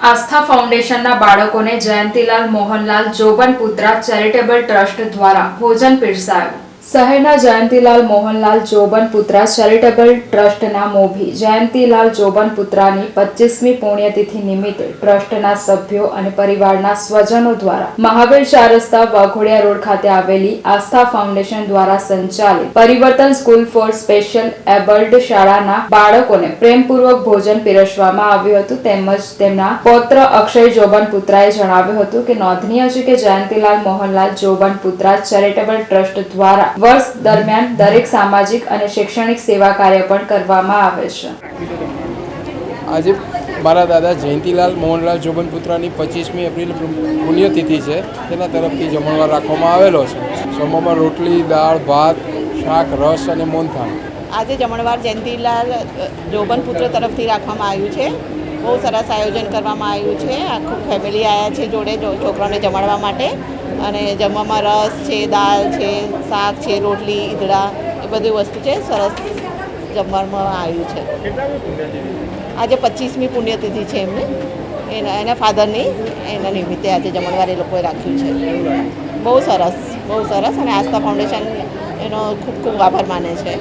આસ્થા ફાઉન્ડેશનના બાળકોને Jayantilal Mohanlal Jobanputra charitable trust દ્વારા ભોજન પીરસાયું. શહેરના જયંતીલાલ મોહનલાલ જોબન પુત્રા ચેરિટેબલ ટ્રસ્ટના મોભી. જયંતીલાલ જોબન પુત્રાની પચીસમી પુણ્યતિથિ નિમિત્તે ટ્રસ્ટના સભ્યો અને પરિવારના સ્વજનો દ્વારા મહાવીર ચાર રસ્તા વાઘોડિયા રોડ ખાતે આવેલી આસ્થા ફાઉન્ડેશન દ્વારા સંચાલિત પરિવર્તન સ્કૂલ ફોર સ્પેશિયલ એબલ્ડ શાળાના બાળકોને પ્રેમપૂર્વક ભોજન પીરસવામાં આવ્યું હતું. તેમજ તેમના પૌત્ર અક્ષય જોબન પુત્રાએ જણાવ્યું હતું કે નોંધનીય છે કે Jayantilal Mohanlal Jobanputra charitable trust દ્વારા વર્ષ દરમિયાન દરેક સામાજિક અને શૈક્ષણિક સેવા કાર્ય પણ કરવામાં આવે છે. આજે મારા દાદા જયંતીલાલ મોહનલાલ જોબનપુત્રાની પચીસમી એપ્રિલ પુણ્યતિથિ છે. તેના તરફથી જમણવાર રાખવામાં આવેલો છે. સોમવારમાં રોટલી દાળ ભાત શાક રસ અને મોનથાળ આજે જમણવાર જયંતિલાલ જોબનપુત્ર તરફથી રાખવામાં આવ્યું છે. બહુ સરસ આયોજન કરવામાં આવ્યું છે. આખું ફેમિલી આવ્યા છે જોડે છોકરાઓને જમાડવા માટે. અને જમવામાં રસ છે, દાળ છે, શાક છે, રોટલી, ઈદડા, એ બધી વસ્તુ છે. સરસ જમવામાં આવ્યું છે. આજે પચીસમી પુણ્યતિથિ છે એમને. એના એના ફાધરની, એના નિમિત્તે આજે જમણવાર એ લોકોએ રાખ્યું છે. બહુ સરસ બહુ સરસ. અને આસ્થા ફાઉન્ડેશન એનો ખૂબ ખૂબ આભાર માને છે.